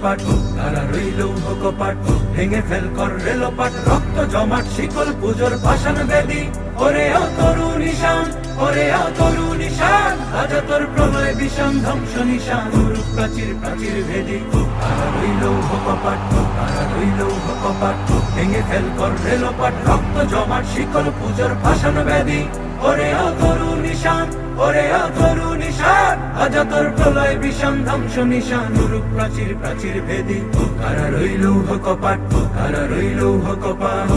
কপাট কারা রইল কপাট ভেঙে ফেল কর রেলপাট রক্ত জমাট, শিকল পুজোর পাষাণ বেদি। ওরে ও তরু নিশান, ওরে ও তরু নিশান, আজ তোর প্রলয় বিষম ধ্বংস নিশান। রূপ প্রাচীর প্রাচীর ভেদি কারা রইল কপাট কারা রইল কপাট ভেঙে ফেল কর রেলপাট রক্ত জমাট, শিকল পুজোর পাষাণ বেদি। ওরে তরু নিশান, ওরে তরু নিশান আজ প্রলয় বিষম ধ্বংস নিশান রূপ প্রাচীর প্রাচীর ভেদি কারা রইল কপাট কারা রইল কপাট।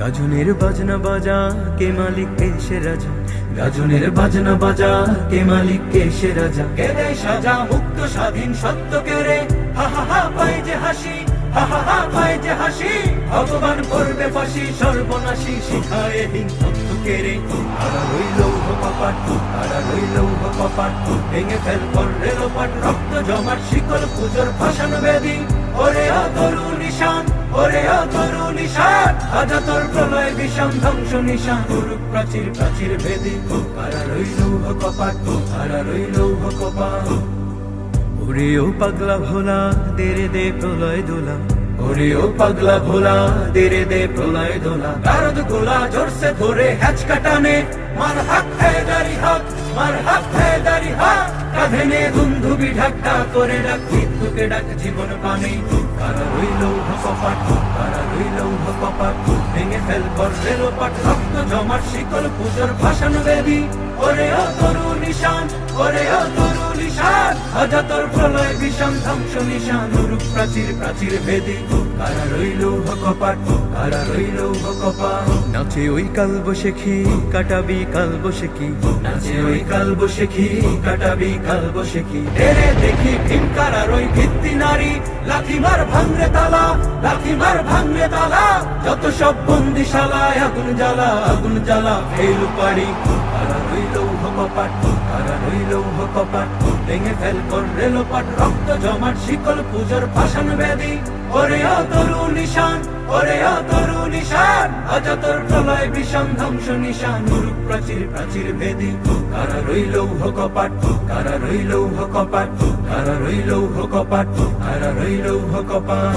গাজনের বাজনা বাজা, কে মালিক, কে সে রাজা? গাজনের বাজনা বাজা, কে মালিক, কে রাজা? কে দেয় সাজা মুক্ত, স্বাধীন সত্য কে রে? হা হা হা পাই যে হাসি, হা হা হা যে হাসি। ভগবান করবে ফাঁসি, সর্বনাশী শিখায় হিন সত্য কে রে তারা রইল কপাট তারা রইল কপাট, ভেঙে ফেল কর রেলপাট রক্ত জমাট, শিকল পুজোর ভাষণ বেদি। ওরে তরু নিশান, ওরে তরু নিশান আজ তোর প্রলয় বিষম ধ্বংস নিশান। গুরু প্রাচীর প্রাচীর ভেদি কারা রইল কপাট কারা রইল কপাট। ওরে ও পাগলা ভোলা দেরে দে প্রলয় দোলা। ওরে পাগলা ভোলা, ধীরে দে প্রলয় দোলা গারদ গোলা জোরসে ধরে হ্যাচ কাটানে মার হাত হ্যায় দারি হাত, মার হাত হ্যায় দারি হাত। কাঁধে নে ধুমধুবি করে ডাক মৃত্যুকে ডাক জীবন পানে কারা রইল কপাট কারা রইল কপাট? ভেঙে ফেল কর রেলোপাট রক্ত জমাট শিকল পুজোর ভাষণ বেদি। ওরে ও তরু নিশান ওরে ও তরু নিশান আজ তোর প্রলয় বিষম ধ্বংস নিশান রূপ প্রাচীর প্রাচীর ভেদি কারা রইল কপাট কারা রইল কপাট? নাচে ওই কাল বসে খি কাটাবি কাল বসে কি নাচে ওই কাল বসে খি কাটাবি কাল বসে কি? এরে দেখি ভীম কারার ওই ভিত্তি নারী। লাথি মার ভাঙরে তালা, লাথি মার ভাঙরে তালা। যত সব বন্দিশালায় আগুন জ্বালা আগুন জ্বালা, ফেল পারি কারা রইল কপাট কপাট ভেঙে ফেল কর রক্ত জমাট, শিকল পুজোর ভাষণ বেদি ওরে ও নিশান, ওরে ও নিশান। আজ তোর প্রলয় বিষম ধ্বংস নিশান রূপ প্রাচীর প্রাচীর ভেদি। কারা রইল কপাট কারা রইল কপাট কারা রইল কপাট কারা রইল কপাট